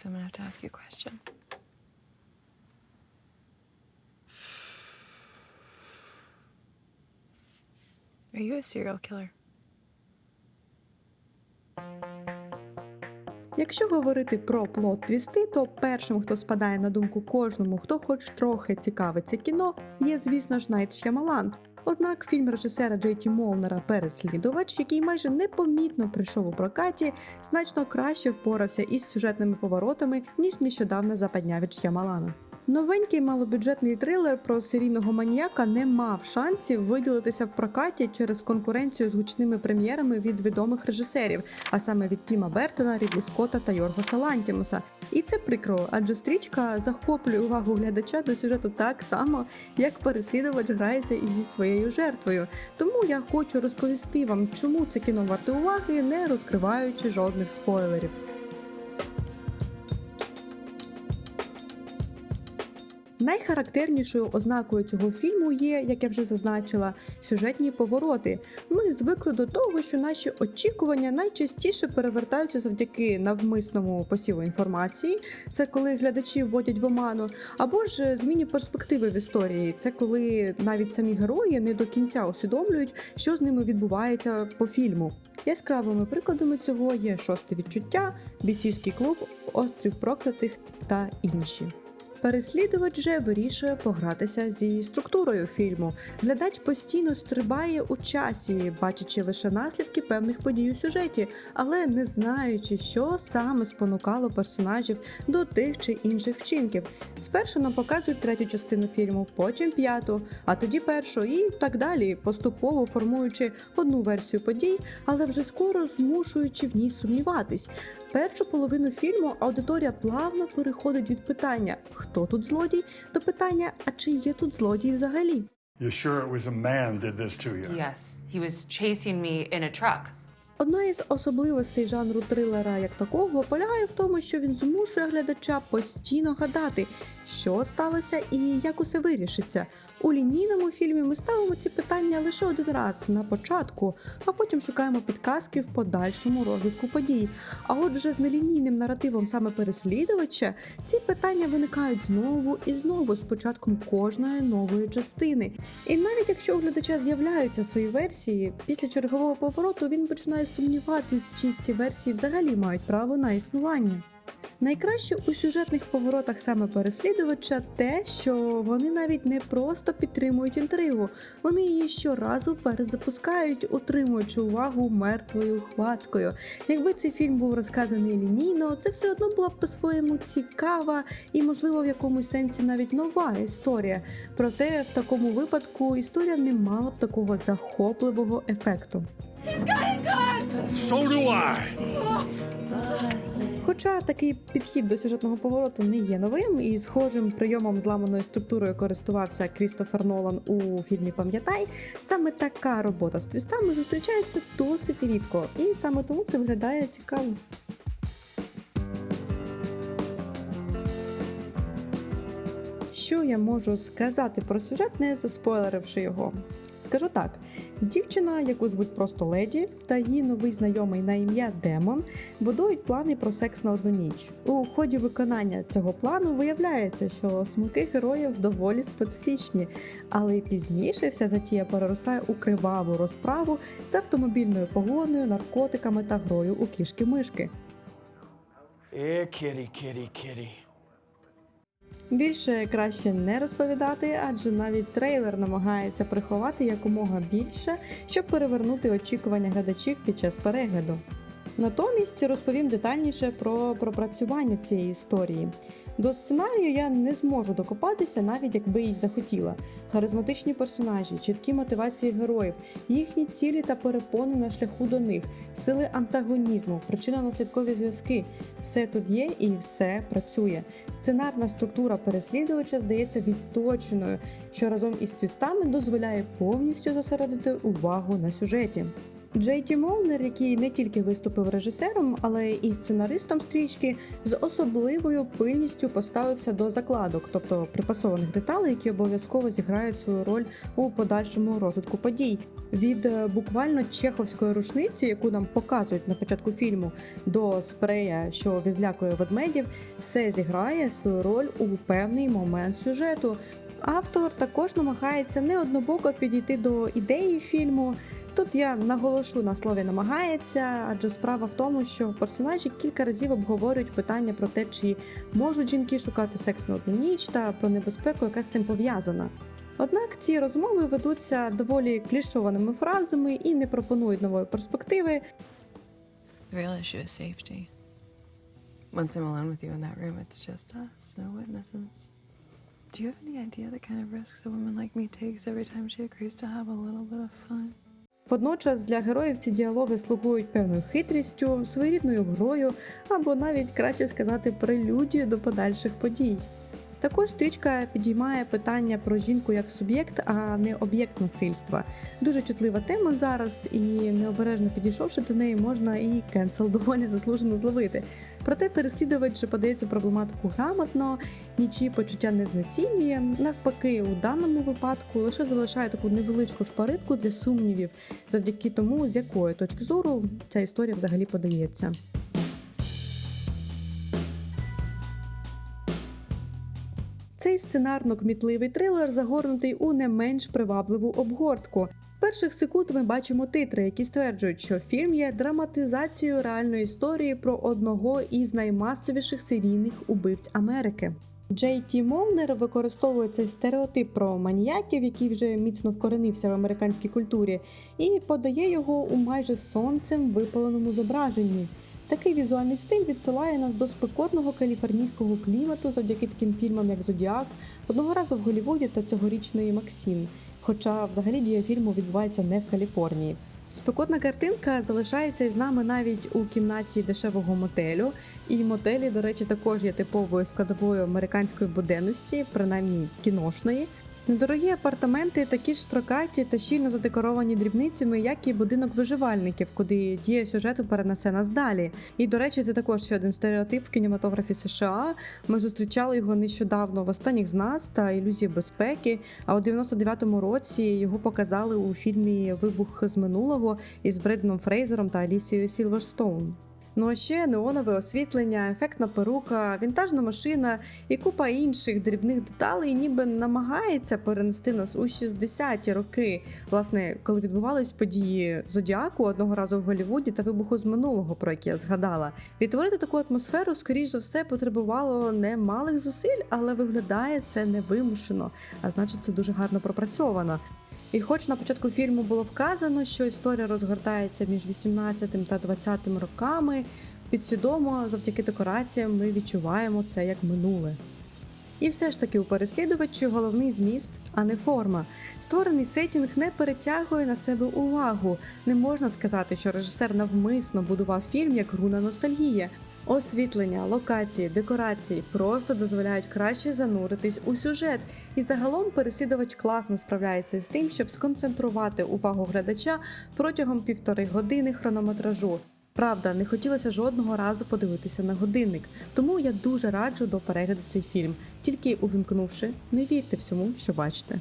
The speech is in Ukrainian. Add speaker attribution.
Speaker 1: so I'm gonna have to ask you a question. Are you a serial killer?
Speaker 2: Якщо говорити про плот-твісти, то першим, хто спадає на думку кожному, хто хоч трохи цікавиться кіно, є, звісно ж, Найт Шямалан. Однак фільм режисера Джей Ті Молнера Переслідувач, який майже непомітно прийшов у прокаті, значно краще впорався із сюжетними поворотами, ніж нещодавна западня від Шямалана. Новенький малобюджетний трилер про серійного маніяка не мав шансів виділитися в прокаті через конкуренцію з гучними прем'єрами від відомих режисерів, а саме від Тіма Бертона, Рідлі Скотта та Йоргоса Лантімуса. І це прикро, адже стрічка захоплює увагу глядача до сюжету так само, як переслідувач грається і зі своєю жертвою. Тому я хочу розповісти вам, чому це кіно варте уваги, не розкриваючи жодних спойлерів. Найхарактернішою ознакою цього фільму є, як я вже зазначила, сюжетні повороти. Ми звикли до того, що наші очікування найчастіше перевертаються завдяки навмисному посіву інформації. Це коли глядачі вводять в оману, або ж зміні перспективи в історії. Це коли навіть самі герої не до кінця усвідомлюють, що з ними відбувається по фільму. Яскравими прикладами цього є шосте відчуття, бійцівський клуб, острів проклятих та інші. Переслідувач же вирішує погратися зі структурою фільму. Глядач постійно стрибає у часі, бачачи лише наслідки певних подій у сюжеті, але не знаючи, що саме спонукало персонажів до тих чи інших вчинків. Спершу нам показують третю частину фільму, потім п'яту, а тоді першу і так далі, поступово формуючи одну версію подій, але вже скоро змушуючи в ній сумніватись. Першу половину фільму аудиторія плавно переходить від питання хто тут злодій до питання, а чи є тут злодій взагалі.
Speaker 3: You sure it was a man did this to you?
Speaker 4: Yes, he was chasing me in a truck.
Speaker 2: Одна із особливостей жанру трилера як такого полягає в тому, що він змушує глядача постійно гадати, що сталося і як усе вирішиться. У лінійному фільмі ми ставимо ці питання лише один раз на початку, а потім шукаємо підказки в подальшому розвитку подій. А отже, з нелінійним наративом саме переслідувача ці питання виникають знову і знову з початком кожної нової частини. І навіть якщо у глядача з'являються свої версії, після чергового повороту він починає сумніватись, чи ці версії взагалі мають право на існування. Найкраще у сюжетних поворотах саме переслідувача те, що вони навіть не просто підтримують інтригу, вони її щоразу перезапускають, утримуючи увагу мертвою хваткою. Якби цей фільм був розказаний лінійно, це все одно була б по-своєму цікава і, можливо, в якомусь сенсі навіть нова історія. Проте в такому випадку історія не мала б такого захопливого ефекту.
Speaker 3: So do I.
Speaker 2: Хоча такий підхід до сюжетного повороту не є новим, і схожим прийомом зламаною структурою користувався Крістофер Нолан у фільмі Пам'ятай, саме така робота з твістами зустрічається досить рідко, і саме тому це виглядає цікаво. Що я можу сказати про сюжет, не заспойлеривши його? Скажу так: дівчина, яку звуть просто леді, та її новий знайомий на ім'я Демон будують плани про секс на одну ніч. У ході виконання цього плану виявляється, що смаки героїв доволі специфічні, але пізніше вся затія переростає у криваву розправу з автомобільною погоною, наркотиками та грою у кішки-мишки.
Speaker 5: Here, kitty, kitty, kitty.
Speaker 2: Більше краще не розповідати, адже навіть трейлер намагається приховати якомога більше, щоб перевернути очікування глядачів під час перегляду. Натомість розповім детальніше про пропрацювання цієї історії. До сценарію я не зможу докопатися, навіть якби й захотіла. Харизматичні персонажі, чіткі мотивації героїв, їхні цілі та перепони на шляху до них, сили антагонізму, причинно-наслідкові зв'язки. Все тут є і все працює. Сценарна структура переслідувача здається відточеною, що разом із твістами дозволяє повністю зосередити увагу на сюжеті. Джей Ті Молнер, який не тільки виступив режисером, але і сценаристом стрічки, з особливою пильністю поставився до закладок, тобто припасованих деталей, які обов'язково зіграють свою роль у подальшому розвитку подій. Від е, буквально чеховської рушниці, яку нам показують на початку фільму, до спрея, що відлякує ведмедів, все зіграє свою роль у певний момент сюжету. Автор також намагається не однобоко підійти до ідеї фільму. Тут я наголошу на слові намагається, адже справа в тому, що персонажі кілька разів обговорюють питання про те, чи можуть жінки шукати секс на одну ніч та про небезпеку, яка з цим пов'язана. Однак ці розмови ведуться доволі клішованими фразами і не пропонують нової перспективи.
Speaker 1: Real issue is safety. Once I'm alone with you in that room, it's just us, no witnesses. Do you have any idea the kind of risks a woman like me takes every time she agrees to have a little bit of fun?
Speaker 2: Водночас для героїв ці діалоги слугують певною хитрістю, своєрідною грою або навіть краще сказати прелюдією до подальших подій. Також стрічка підіймає питання про жінку як суб'єкт, а не об'єкт насильства. Дуже чутлива тема зараз, і необережно підійшовши до неї, можна і кенсел доволі заслужено зловити. Проте переслідувач подає цю проблематику грамотно, нічиї почуття не знецінює. Навпаки, у даному випадку лише залишає таку невеличку шпаритку для сумнівів, завдяки тому, з якої точки зору ця історія взагалі подається. Цей сценарно-кмітливий трилер загорнутий у не менш привабливу обгортку. З перших секунд ми бачимо титри, які стверджують, що фільм є драматизацією реальної історії про одного із наймасовіших серійних убивць Америки. Джей Ті Молнер використовує цей стереотип про маніяків, який вже міцно вкоренився в американській культурі, і подає його у майже сонцем випаленому зображенні. Такий візуальний стиль відсилає нас до спекотного каліфорнійського клімату завдяки таким фільмам, як Зодіак, одного разу в Голлівуді та цьогорічної Максим. Хоча взагалі дія фільму відбувається не в Каліфорнії. Спекотна картинка залишається із нами навіть у кімнаті дешевого мотелю. І мотелі, до речі, також є типовою складовою американської буденності, принаймні кіношної. Недорогі апартаменти такі ж строкаті та щільно задекоровані дрібницями, як і будинок виживальників, куди дія сюжету перенесе нас далі. І до речі, це також ще один стереотип в кінематографі США. Ми зустрічали його нещодавно в останніх з нас та ілюзії безпеки. А у 99-му році його показали у фільмі Вибух з минулого із Бреденом Фрейзером та Алісією Сілверстоун. Ну а ще неонове освітлення, ефектна перука, вінтажна машина і купа інших дрібних деталей, ніби намагається перенести нас у 60-ті роки. Власне, коли відбувались події Зодіаку одного разу в Голлівуді та вибуху з минулого, про який я згадала. Відтворити таку атмосферу, скоріш за все, потребувало немалих зусиль, але виглядає це невимушено, а значить, це дуже гарно пропрацьовано. І хоч на початку фільму було вказано, що історія розгортається між 18 та 20 роками, підсвідомо завдяки декораціям ми відчуваємо це як минуле. І все ж таки у переслідувачі головний зміст, а не форма. Створений сетінг не перетягує на себе увагу. Не можна сказати, що режисер навмисно будував фільм як руна ностальгія. Освітлення, локації, декорації просто дозволяють краще зануритись у сюжет, і загалом переслідувач класно справляється з тим, щоб сконцентрувати увагу глядача протягом півтори години хронометражу. Правда, не хотілося жодного разу подивитися на годинник, тому я дуже раджу до перегляду цей фільм, тільки увімкнувши, не вірте всьому, що бачите.